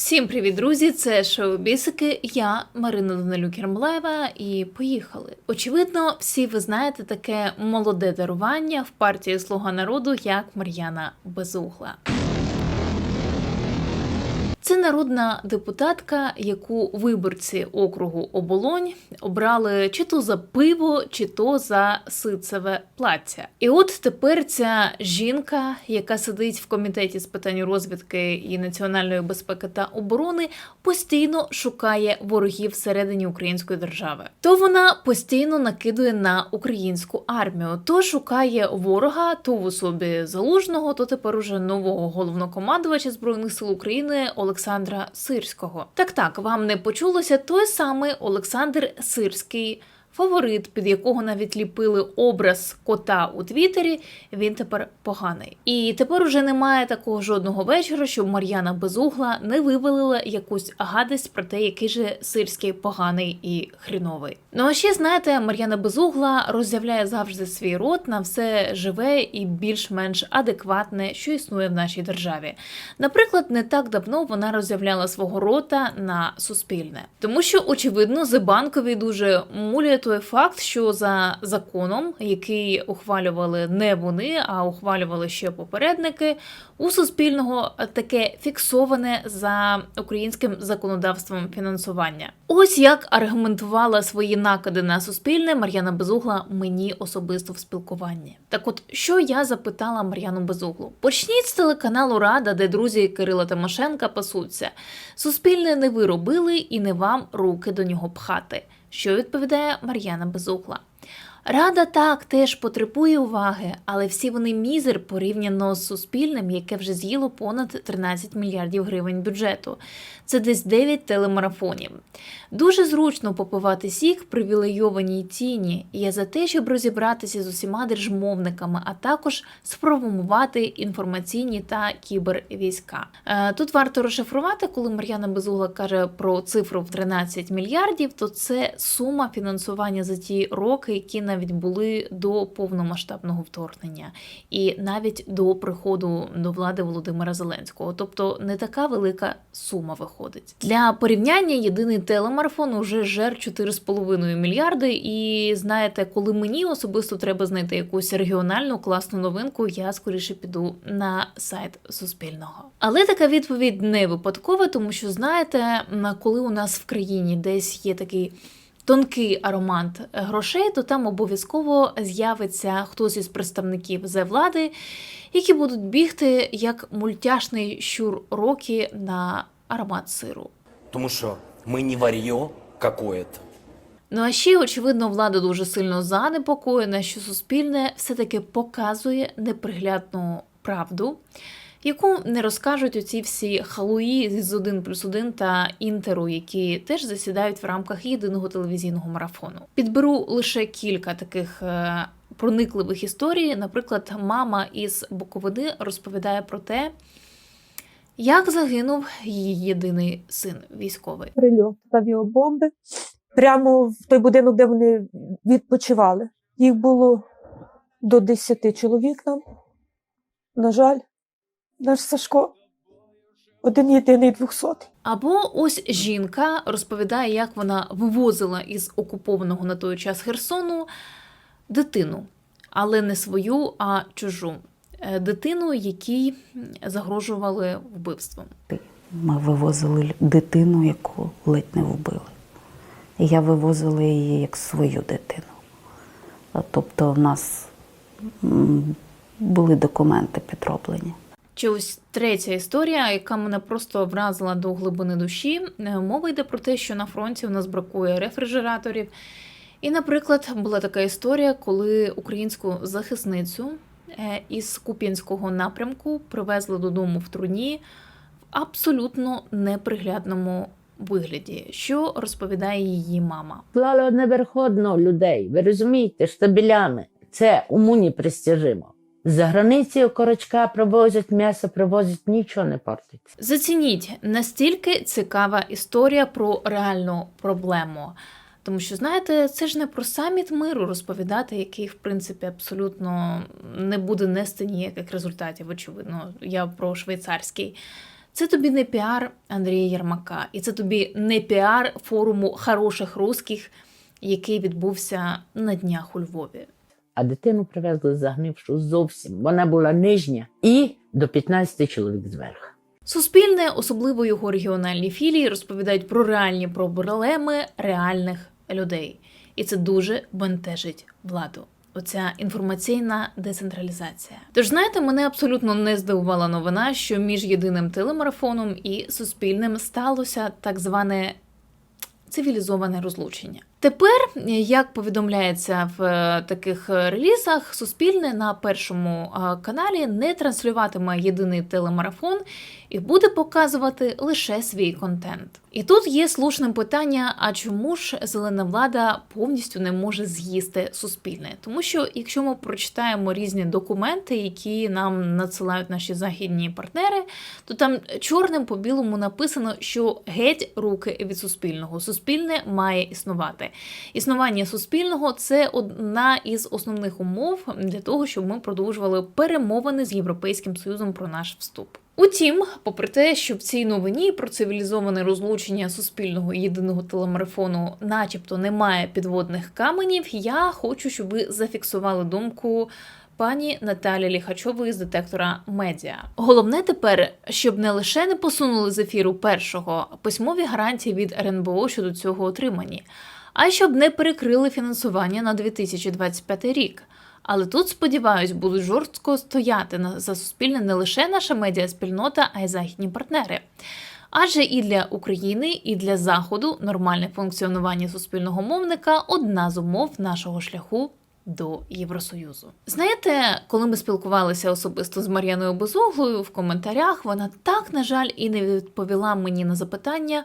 Всім привіт, друзі! Це шоу Бісики. Я Марина Данилюк Ярмолаєва і поїхали. Очевидно, всі ви знаєте таке молоде дарування в партії Слуга народу, як Мар'яна Безугла. Це народна депутатка, яку виборці округу Оболонь обрали чи то за пиво, чи то за ситцеве плаття. І от тепер ця жінка, яка сидить в комітеті з питань розвідки і національної безпеки та оборони, постійно шукає ворогів всередині української держави. То вона постійно накидує на українську армію, то шукає ворога, то в особі залужного, то тепер уже нового головнокомандувача збройних сил України Олександра Сирського. Так так вам не почулося той самий Олександр Сирський. Фаворит, під якого навіть ліпили образ кота у Твіттері, він тепер поганий. І тепер уже немає такого жодного вечора, щоб Мар'яна Безугла не вивалила якусь гадость про те, який же сирський поганий і хріновий. Ну а ще знаєте, Мар'яна Безугла роззявляє завжди свій рот на все живе і більш-менш адекватне, що існує в нашій державі. Наприклад, не так давно вона роззявляла свого рота на суспільне, тому що очевидно Зебанкові дуже муляє той факт, що за законом, який ухвалювали не вони, а ухвалювали ще попередники, у суспільного таке фіксоване за українським законодавством фінансування. Ось як аргументувала свої накиди на суспільне Мар'яна Безугла мені особисто в спілкуванні. Так, от що я запитала Мар'яну Безуглу? Почніть з телеканалу Рада, де друзі Кирила Тимошенка пасуться. Суспільне не ви робили і не вам руки до нього пхати. Що відповідає Мар'яна Безугла? Рада так теж потребує уваги, але всі вони мізер порівняно з суспільним, яке вже з'їло понад 13 мільярдів гривень бюджету. Це десь 9 телемарафонів. Дуже зручно попивати сік привілейованій ціні. І Я за те, щоб розібратися з усіма держмовниками, а також спровомувати інформаційні та кібервійська. Е, Тут варто розшифрувати, коли Мар'яна Безугла каже про цифру в 13 мільярдів, то це сума фінансування за ті роки, які навіть були до повномасштабного вторгнення, і навіть до приходу до влади Володимира Зеленського. Тобто не така велика сума виходить. Для порівняння єдиний телемарафон уже жер 4,5 мільярди. І знаєте, коли мені особисто треба знайти якусь регіональну класну новинку, я скоріше піду на сайт Суспільного. Але така відповідь не випадкова, тому що знаєте, коли у нас в країні десь є такий тонкий аромат грошей, то там обов'язково з'явиться хтось із представників зе влади, які будуть бігти як мультяшний щур роки на аромат сиру. Тому що ми не вар'йо какое-то. Ну а ще, очевидно, влада дуже сильно занепокоєна, що суспільне все-таки показує неприглядну правду, яку не розкажуть оці всі халуї з 1 плюс 1 та інтеру, які теж засідають в рамках єдиного телевізійного марафону. Підберу лише кілька таких. е, Проникливих історій, наприклад, мама із Буковини розповідає про те, як загинув її єдиний син військовий. прильот авіабомби прямо в той будинок, де вони відпочивали. Їх було до 10 чоловік нам. На жаль, наш Сашко один єдиний двохсотий. Або ось жінка розповідає, як вона вивозила із окупованого на той час Херсону дитину, але не свою, а чужу. Е, Дитину, якій загрожували вбивством. Ми вивозили дитину, яку ледь не вбили. І я вивозила її як свою дитину. Тобто в нас були документи підроблені. Чи ось третя історія, яка мене просто вразила до глибини душі. Е, Мова йде про те, що на фронті у нас бракує рефрижераторів. І, наприклад, була така історія, коли українську захисницю із Куп'янського напрямку привезли додому в труні в абсолютно неприглядному вигляді, що розповідає її мама. Клали неверходно людей. Ви розумієте, штабелями. Це уму не пристяжимо. За границею корочка привозять, м'ясо привозять, нічого не портиться. Зацініть настільки цікава історія про реальну проблему. Тому що, знаєте, це ж не про саміт миру розповідати, який, в принципі, абсолютно не буде нести ніяких результатів, очевидно. Я про швейцарський. Це тобі не піар Андрія Єрмака, і це тобі не піар форуму хороших русських, який відбувся на днях у Львові. А дитину привезли загнившу зовсім. Вона була нижня і до 15 чоловік зверху. Суспільне, особливо його регіональні філії, розповідають про реальні проблеми реальних людей, і це дуже бентежить владу. Оця інформаційна децентралізація. Тож знаєте, мене абсолютно не здивувала новина, що між єдиним телемарафоном і суспільним сталося так зване цивілізоване розлучення. Тепер, як повідомляється в е, таких е, релізах, Суспільне на першому е, каналі не транслюватиме єдиний телемарафон і буде показувати лише свій контент. І тут є слушним питання: а чому ж зелена влада повністю не може з'їсти суспільне? Тому що якщо ми прочитаємо різні документи, які нам надсилають наші західні партнери, то там чорним по білому написано, що геть руки від суспільного. Суспільне має існувати. Існування суспільного це одна із основних умов для того, щоб ми продовжували перемовини з Європейським Союзом про наш вступ. Утім, попри те, що в цій новині про цивілізоване розлучення суспільного єдиного телемарафону, начебто, немає підводних каменів, я хочу, щоб ви зафіксували думку пані Наталі Ліхачової з детектора медіа. Головне тепер, щоб не лише не посунули з ефіру першого письмові гарантії від РНБО щодо цього отримані, а щоб не перекрили фінансування на 2025 рік. Але тут, сподіваюсь, будуть жорстко стояти за суспільне не лише наша медіаспільнота, а й західні партнери. Адже і для України, і для Заходу нормальне функціонування суспільного мовника одна з умов нашого шляху до Євросоюзу. Знаєте, коли ми спілкувалися особисто з Мар'яною Безуглою в коментарях, вона так, на жаль, і не відповіла мені на запитання.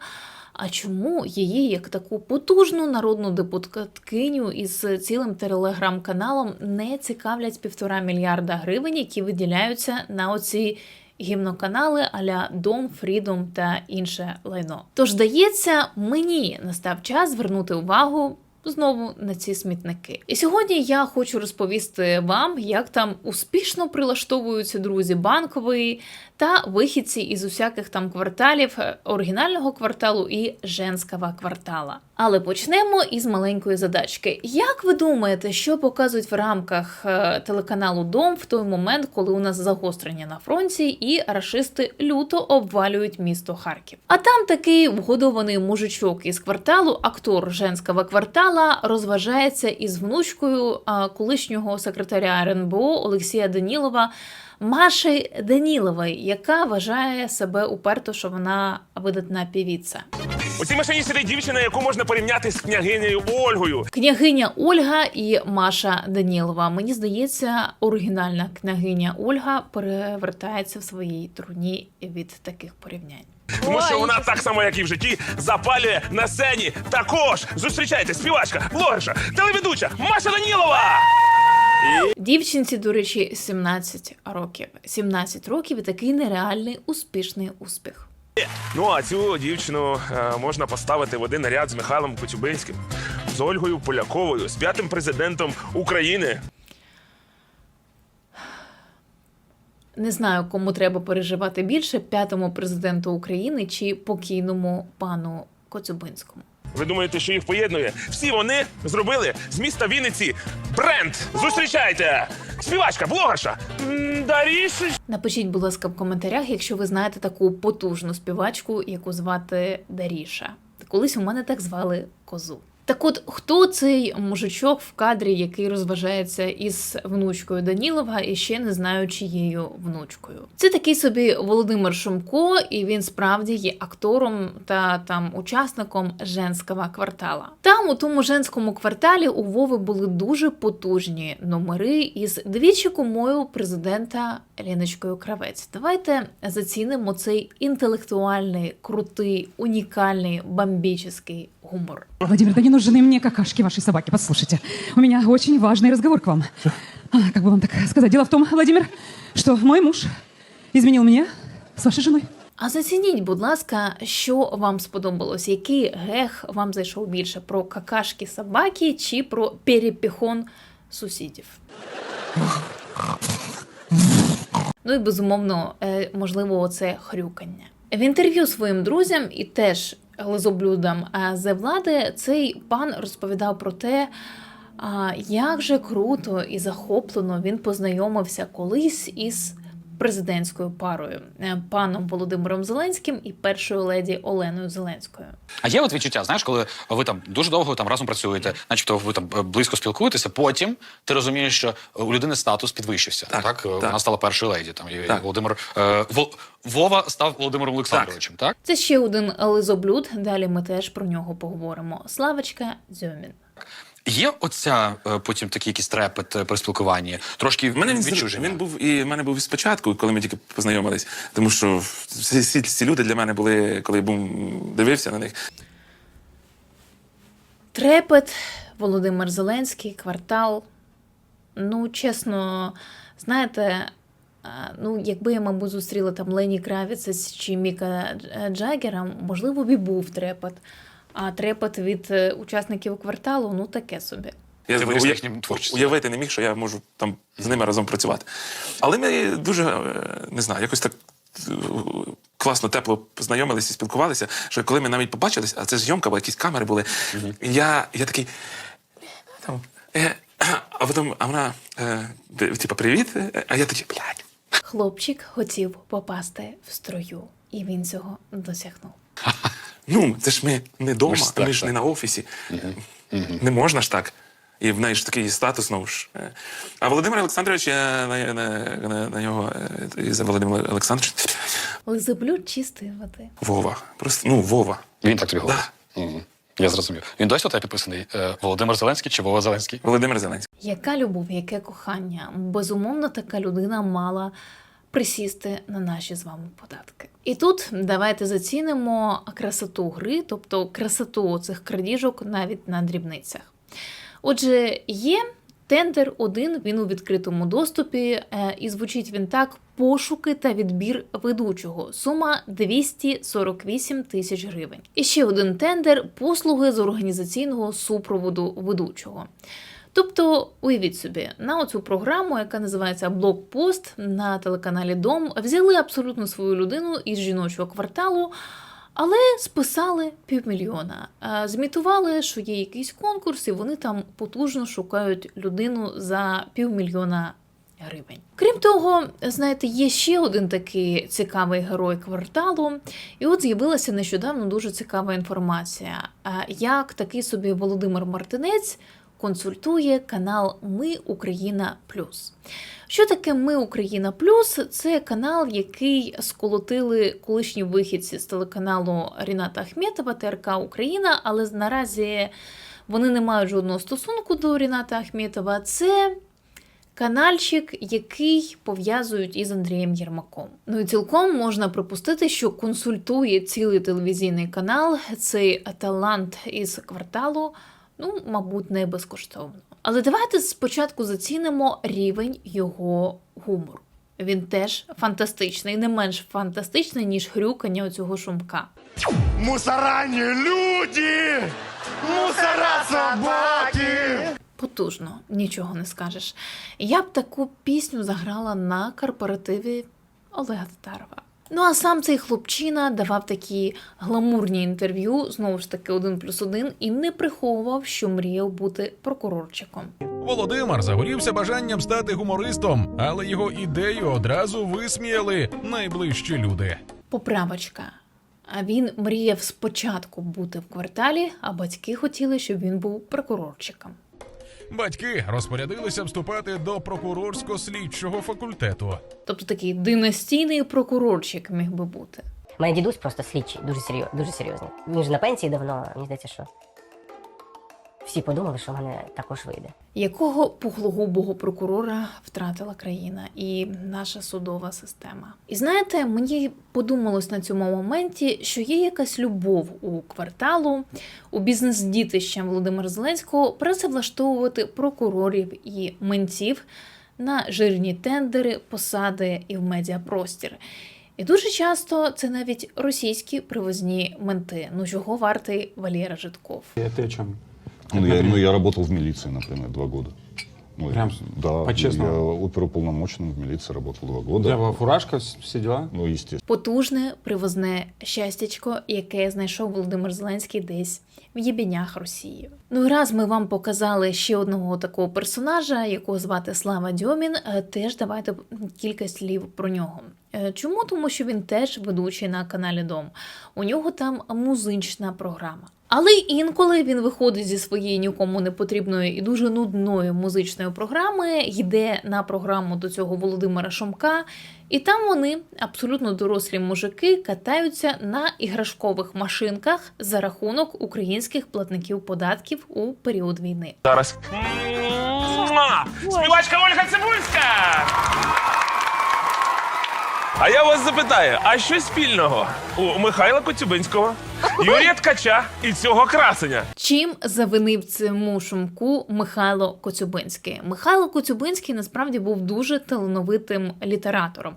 А чому її, як таку потужну народну депутаткиню із цілим телеграм-каналом, не цікавлять півтора мільярда гривень, які виділяються на оці гімноканали аля Дом, Фрідом та інше лайно? Тож здається, мені настав час звернути увагу. Знову на ці смітники. І сьогодні я хочу розповісти вам, як там успішно прилаштовуються друзі банкової та вихідці із усяких там кварталів е, оригінального кварталу і женського квартала. Але почнемо із маленької задачки. Як ви думаєте, що показують в рамках е, телеканалу Дом в той момент, коли у нас загострення на фронті і рашисти люто обвалюють місто Харків? А там такий вгодований мужичок із кварталу, актор женського квартала, розважається із внучкою колишнього секретаря РНБО Олексія Данілова. Маші Данілової, яка вважає себе уперто, що вона видатна півіця. У цій машині сидить дівчина, яку можна порівняти з княгинею Ольгою. Княгиня Ольга і Маша Данілова. Мені здається, оригінальна княгиня Ольга перевертається в своїй труні від таких порівнянь. Тому що вона так само, як і в житті, запалює на сцені. Також зустрічайте співачка, блогерша, телеведуча Маша Данілова. Дівчинці, до речі, 17 років. 17 років і такий нереальний успішний успіх. Ну а цю дівчину е, можна поставити в один ряд з Михайлом Коцюбинським, з Ольгою Поляковою, з п'ятим президентом України. Не знаю, кому треба переживати більше п'ятому президенту України чи покійному пану Коцюбинському. Ви думаєте, що їх поєднує? Всі вони зробили з міста Вінниці бренд. Зустрічайте! Співачка, блогерша Даріша Напишіть, будь ласка, в коментарях, якщо ви знаєте таку потужну співачку, яку звати Даріша. Колись у мене так звали козу. Так от, хто цей мужичок в кадрі, який розважається із внучкою Данілова і ще не знаю, чиєю внучкою? Це такий собі Володимир Шумко, і він справді є актором та там учасником женського квартала. Там, у тому женському кварталі, у Вови були дуже потужні номери із двічі кумою президента Леночкою Кравець. Давайте зацінимо цей інтелектуальний, крутий, унікальний, бомбічний гумор. Владимир, да не нужны мне какашки вашей собаки. Послушайте, у меня очень важный разговор к вам. А, Как бы вам так сказать? Дело в том, Владимир, что мой муж изменил мне с вашей женой. А зацініть, будь ласка, що вам сподобалось, який гех вам зайшов більше про какашки собаки чи про перепіхон сусідів? Ну і безумовно, е, можливо, оце хрюкання. В інтерв'ю своїм друзям і теж лизоблюдам а, з влади цей пан розповідав про те, як же круто і захоплено він познайомився колись із президентською парою е, паном Володимиром Зеленським і першою леді Оленою Зеленською. А є от відчуття, знаєш, коли ви там дуже довго там разом працюєте, начебто ви там е, близько спілкуєтеся, потім ти розумієш, що у людини статус підвищився. Так, Так, Е, так. вона стала першою леді. Там і Так. Володимир е, Вова став Володимиром Олександровичем. Так. Це ще один лизоблюд. Далі ми теж про нього поговоримо. Славочка Дзьомін. Є оця е, потім такий якийсь трепет е, при спілкуванні, трошки В мене він, відчуження. він був і в мене був і спочатку, коли ми тільки познайомились. Тому що всі, всі ці люди для мене були, коли я був, дивився на них. Трепет, Володимир Зеленський, квартал. Ну, чесно, знаєте, ну, якби я, мабуть, зустріла там Лені Кравіцець чи Міка Дж- Джаггера, можливо, б і був трепет. А трепет від е, учасників кварталу, ну таке собі. Я Ти виріс їхнім творчістю. уявити не міг, що я можу там з ними разом працювати. Але ми дуже е, не знаю, якось так е, класно, тепло познайомилися і спілкувалися, що коли ми навіть побачились, а це зйомка, бо якісь камери були. і Я, я такий. Там, е, а потім а вона, е, типа, привіт. А я такий, блядь. Хлопчик хотів попасти в строю, і він цього досягнув. Ну, це ж ми не вдома, Ми ми ж ж, так, так. не на офісі. Не можна ж так. І в неї ж такий статус знову ж. Е. А Володимир Олександрович, я на, на, на, на нього е, і за Володимир Олександрович. Лизоблюд чистої води. Вова. Просто, ну, Вова. Він так тобі говорить. Мгм. Я зрозумів. Він досі у тебе підписаний е, Володимир Зеленський чи Вова Зеленський? Володимир Зеленський. Яка любов, яке кохання? Безумовно, така людина мала присісти на наші з вами податки. І тут давайте зацінимо красоту гри, тобто красоту цих крадіжок навіть на дрібницях. Отже, є тендер один, він у відкритому доступі, е, і звучить він так: пошуки та відбір ведучого. Сума 248 тисяч гривень. І ще один тендер послуги з організаційного супроводу ведучого. Тобто, уявіть собі, на оцю програму, яка називається Блокпост на телеканалі Дом, взяли абсолютно свою людину із жіночого кварталу, але списали півмільйона. Змітували, що є якийсь конкурс, і вони там потужно шукають людину за півмільйона гривень. Крім того, знаєте, є ще один такий цікавий герой кварталу. І от з'явилася нещодавно дуже цікава інформація, як такий собі Володимир Мартинець консультує канал Ми Україна Плюс. Що таке Ми Україна Плюс? Це канал, який сколотили колишні вихідці з телеканалу Ріната Ахметова ТРК Україна, але наразі вони не мають жодного стосунку до Ріната Ахметова. Це канальчик, який пов'язують із Андрієм Єрмаком. Ну і цілком можна припустити, що консультує цілий телевізійний канал цей талант із кварталу. Ну, мабуть, не безкоштовно. Але давайте спочатку зацінимо рівень його гумору. Він теж фантастичний, не менш фантастичний, ніж хрюкання оцього шумка. Мусорані люди! Мусора собаки! Потужно, нічого не скажеш. Я б таку пісню заграла на корпоративі Олега Татарова. Ну а сам цей хлопчина давав такі гламурні інтерв'ю, знову ж таки, один плюс один, і не приховував, що мріяв бути прокурорчиком. Володимир загорівся бажанням стати гумористом, але його ідею одразу висміяли найближчі люди. Поправочка. А він мріяв спочатку бути в кварталі, а батьки хотіли, щоб він був прокурорчиком. Батьки розпорядилися вступати до прокурорсько-слідчого факультету. Тобто такий династійний прокурорчик міг би бути. Мене дідусь просто слідчий, дуже серйозний. Дуже серйозний. Він ж на пенсії давно, мені здається, що всі подумали, що в мене також вийде. Якого пухлогубого прокурора втратила країна і наша судова система? І знаєте, мені подумалось на цьому моменті, що є якась любов у кварталу, у бізнес дітища Володимира Зеленського працевлаштовувати прокурорів і ментів на жирні тендери, посади і в медіапростір. І дуже часто це навіть російські привозні менти. Ну чого вартий Валєра Житков? Ну я, ну, я работал в милиции, например, два года. Ну, Прям да, по-честному? я оперуполномоченным в милиции работал два года. Да, фуражка, все дела? Ну, естественно. Потужне привозне щастячко, яке знайшов Володимир Зеленський десь в єбінях Росії. Ну і раз ми вам показали ще одного такого персонажа, якого звати Слава Дьомін. е, Теж давайте кілька слів про нього. Е, Чому? Тому що він теж ведучий на каналі Дом. У нього там музична програма. Але інколи він виходить зі своєї нікому не потрібної і дуже нудної музичної програми, йде на програму до цього Володимира Шумка, і там вони, абсолютно дорослі мужики, катаються на іграшкових машинках за рахунок українських платників податків у період війни. Зараз. Співачка Ольга Цибульська! А я вас запитаю, а що спільного у Михайла Коцюбинського, Юрія Ткача і цього красення? Чим завинив цьому шумку Михайло Коцюбинський? Михайло Коцюбинський насправді був дуже талановитим літератором.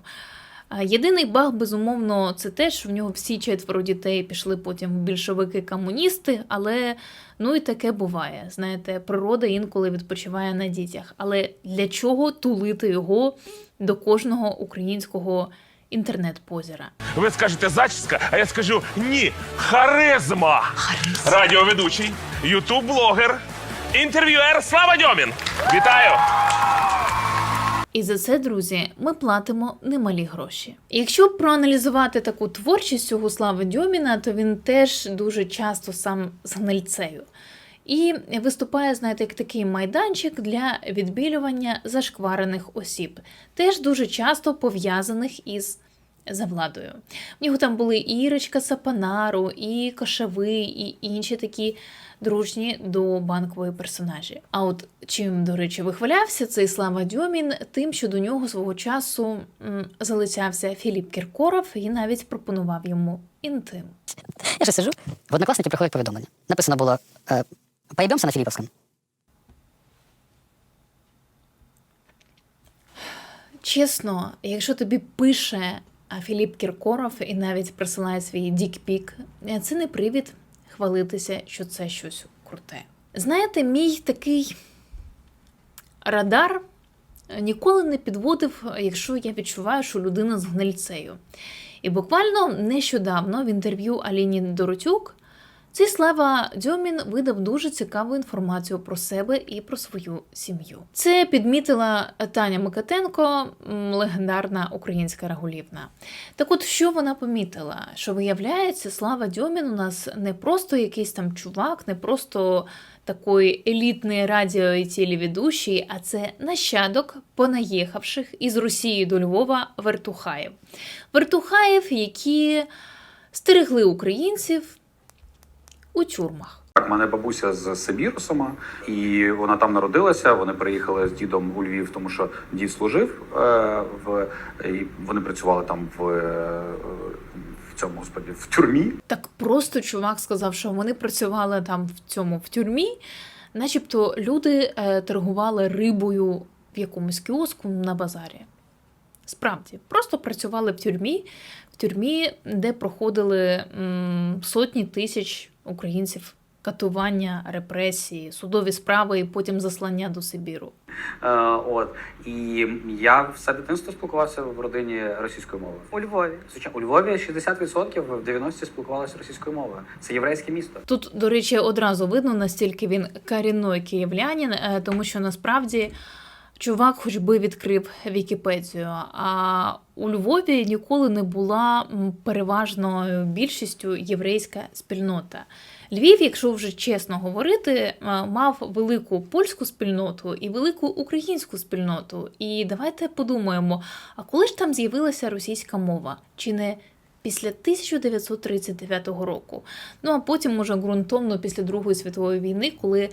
Єдиний баг, безумовно, це те, що в нього всі четверо дітей пішли потім більшовики-комуністи, але ну і таке буває. Знаєте, природа інколи відпочиває на дітях. Але для чого тулити його до кожного українського інтернет-позіра? Ви скажете зачіска, а я скажу ні, харизма. Радіоведучий, ютуб-блогер, інтерв'юер Слава Дьомін. Вітаю! І за це, друзі, ми платимо немалі гроші. Якщо проаналізувати таку творчість цього Слави Дьоміна, то він теж дуже часто сам з гнильцею. І виступає, знаєте, як такий майданчик для відбілювання зашкварених осіб, теж дуже часто пов'язаних із завладою. В нього там були і Ірочка Сапанару, і Кошави, і інші такі дружні до банкової персонажі. А от чим, до речі, вихвалявся цей Слава Дьомін, тим, що до нього свого часу залицявся Філіп Кіркоров і навіть пропонував йому інтим. Я же сижу, в однокласники приходять повідомлення. Написано було е, «Поїбемося на Філіповському». Чесно, якщо тобі пише Філіп Кіркоров і навіть присилає свій дікпік, е, це не привід хвалитися, що це щось круте. Знаєте, мій такий радар ніколи не підводив, якщо я відчуваю, що людина з гнильцею. І буквально нещодавно в інтерв'ю Аліні Доротюк цей Слава Дьомін видав дуже цікаву інформацію про себе і про свою сім'ю. Це підмітила Таня Микитенко, легендарна українська регулівна. Так от, що вона помітила? Що виявляється, Слава Дьомін у нас не просто якийсь там чувак, не просто такий елітний радіо і телеведущий, а це нащадок понаїхавших із Росії до Львова вертухаїв. Вертухаїв, які стерегли українців у тюрмах. Так, мене бабуся з Сибіру сама, і вона там народилася. Вони приїхали з дідом у Львів, тому що дід служив е, в і вони працювали там в, е, в цьому господі в тюрмі. Так просто чувак сказав, що вони працювали там в цьому в тюрмі, начебто люди е, торгували рибою в якомусь кіоску на базарі. Справді, просто працювали в тюрмі, в тюрмі, де проходили м, сотні тисяч українців катування, репресії, судові справи і потім заслання до Сибіру. Е, от і я все дитинство спілкувався в родині російською мовою. У Львові. Звичайно, у Львові 60% в 90-ті спілкувалися російською мовою. Це єврейське місто. Тут, до речі, одразу видно, настільки він корінний київлянин, е, тому що насправді чувак хоч би відкрив Вікіпедію. А у Львові ніколи не була переважною більшістю єврейська спільнота. Львів, якщо вже чесно говорити, е, мав велику польську спільноту і велику українську спільноту. І давайте подумаємо: а коли ж там з'явилася російська мова? Чи не після 1939 року? Ну а потім, уже ґрунтовно після Другої світової війни, коли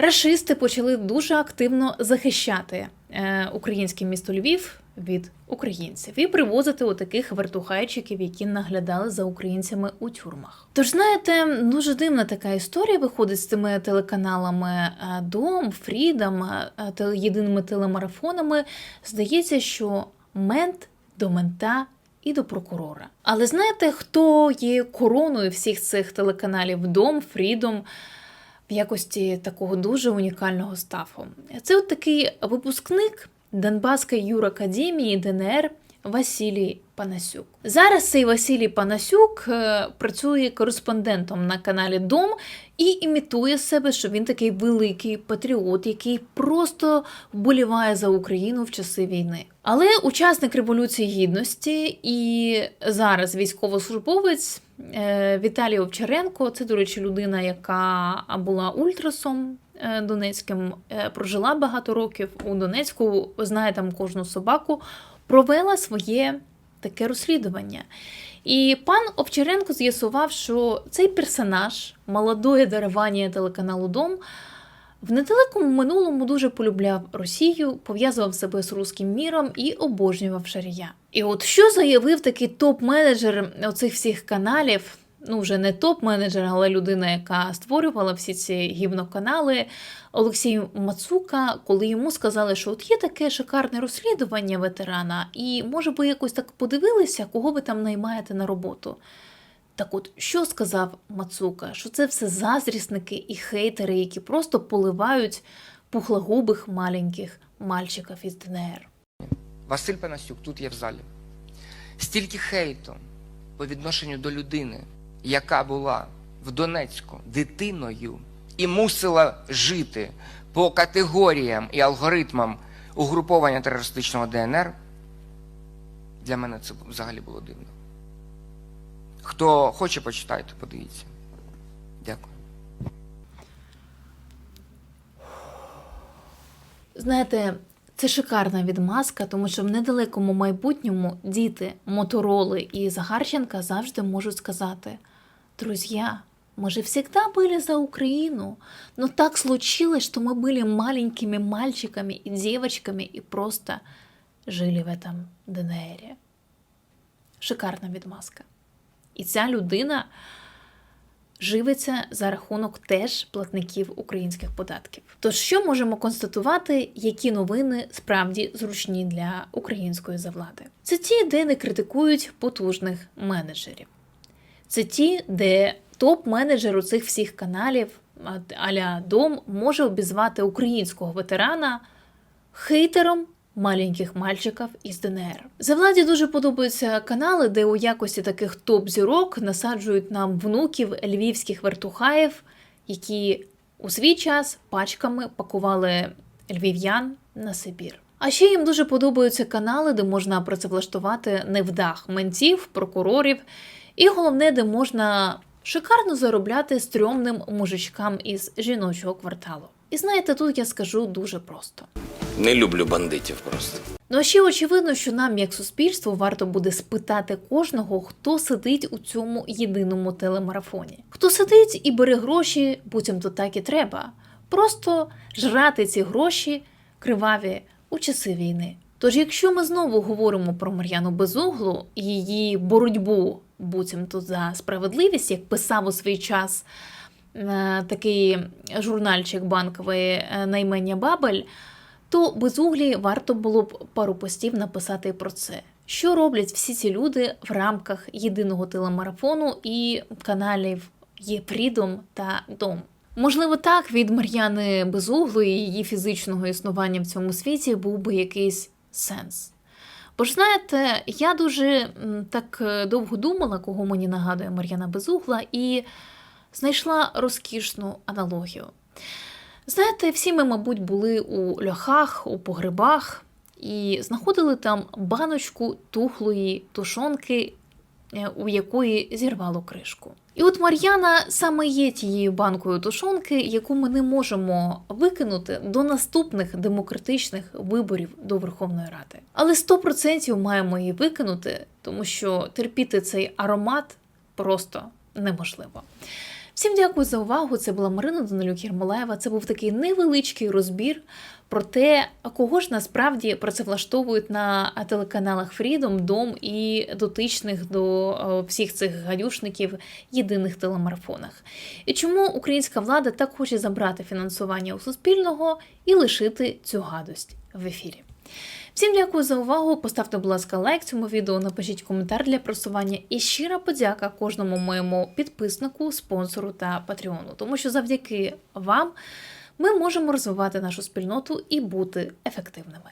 рашисти почали дуже активно захищати е, українське місто Львів від українців і привозити отаких вертухайчиків, які наглядали за українцями у тюрмах. Тож знаєте, дуже дивна така історія виходить з цими телеканалами е, Дом, Фрідом, е, єдиними телемарафонами. Здається, що мент до мента і до прокурора. Але знаєте, хто є короною всіх цих телеканалів Дом, Фрідом? В якості такого дуже унікального стафу. Це от такий випускник Донбаської юракадемії ДНР Василій Панасюк. Зараз цей Василій Панасюк е, працює кореспондентом на каналі Дом і імітує себе, що він такий великий патріот, який просто вболіває за Україну в часи війни. Але учасник Революції Гідності і зараз військовослужбовець е, Віталій Овчаренко, це, до речі, людина, яка була ультрасом е, Донецьким, прожила багато років у Донецьку, знає там кожну собаку, провела своє таке розслідування. І пан Овчаренко з'ясував, що цей персонаж молодої дарування телеканалу Дом в недалекому минулому дуже полюбляв Росію, пов'язував себе з руським міром і обожнював шарія. І от що заявив такий топ-менеджер оцих всіх каналів, ну вже не топ-менеджер, але людина, яка створювала всі ці гівноканали, Олексій Мацука, коли йому сказали, що от є таке шикарне розслідування ветерана, і може ви якось так подивилися, кого ви там наймаєте на роботу. Так от, що сказав Мацука? Що це все заздрісники і хейтери, які просто поливають пухлогубих маленьких мальчиків із ДНР. Василь Панасюк тут є в залі. Стільки хейту по відношенню до людини, яка була в Донецьку дитиною і мусила жити по категоріям і алгоритмам угруповання терористичного ДНР, для мене це взагалі було дивно. Хто хоче, почитайте, подивіться. Дякую. Знаєте, це шикарна відмазка, тому що в недалекому майбутньому діти Мотороли і Загарченка завжди можуть сказати: Друзья, мы же всегда были за Украину, но так случилось, что мы были маленькими мальчиками и девочками и просто жили в этом ДНР. Шикарна відмазка. І ця людина живиться за рахунок теж платників українських податків. Тож що можемо констатувати, які новини справді зручні для української завлади? Це ті, де не критикують потужних менеджерів. Це ті, де топ-менеджер у цих всіх каналів аля Дом може обізвати українського ветерана хейтером маленьких мальчиків із ДНР. Завладі дуже подобаються канали, де у якості таких топ-зірок насаджують нам внуків львівських вертухаїв, які у свій час пачками пакували львів'ян на Сибір. А ще їм дуже подобаються канали, де можна працевлаштувати невдах ментів, прокурорів, і головне, де можна шикарно заробляти стрьомним мужичкам із жіночого кварталу. І знаєте, тут я скажу дуже просто. Не люблю бандитів просто. Ну а ще очевидно, що нам, як суспільству, варто буде спитати кожного, хто сидить у цьому єдиному телемарафоні. Хто сидить і бере гроші, буцімто так і треба. Просто жрати ці гроші криваві у часи війни. Тож, якщо ми знову говоримо про Мар'яну Безуглу і її боротьбу буцімто за справедливість, як писав у свій час е, такий журнальчик банковий е, наймення Бабель, то безуглі варто було б пару постів написати про це. Що роблять всі ці люди в рамках єдиного телемарафону і каналів Є Фрідом та Дом? Можливо, так від Мар'яни Безуглої її фізичного існування в цьому світі був би якийсь сенс. Бо ж знаєте, я дуже так е, довго думала, кого мені нагадує Мар'яна Безугла, і знайшла розкішну аналогію. Знаєте, всі ми, мабуть, були у льохах, у погребах і знаходили там баночку тухлої тушонки, е, у якої зірвало кришку. І от Мар'яна саме є тією банкою тушонки, яку ми не можемо викинути до наступних демократичних виборів до Верховної Ради. Але 100% маємо її викинути, тому що терпіти цей аромат просто неможливо. Всім дякую за увагу. Це була Марина Данилюк Єрмолаєва. Це був такий невеличкий розбір про те, кого ж насправді працевлаштовують на телеканалах Freedom, Дом і дотичних до е, всіх цих гадюшників єдиних телемарафонах. І чому українська влада так хоче забрати фінансування у суспільного і лишити цю гадость в ефірі. Всім дякую за увагу. Поставте, будь ласка, лайк цьому відео, напишіть коментар для просування. І щира подяка кожному моєму підписнику, спонсору та патреону, тому що завдяки вам ми можемо розвивати нашу спільноту і бути ефективними.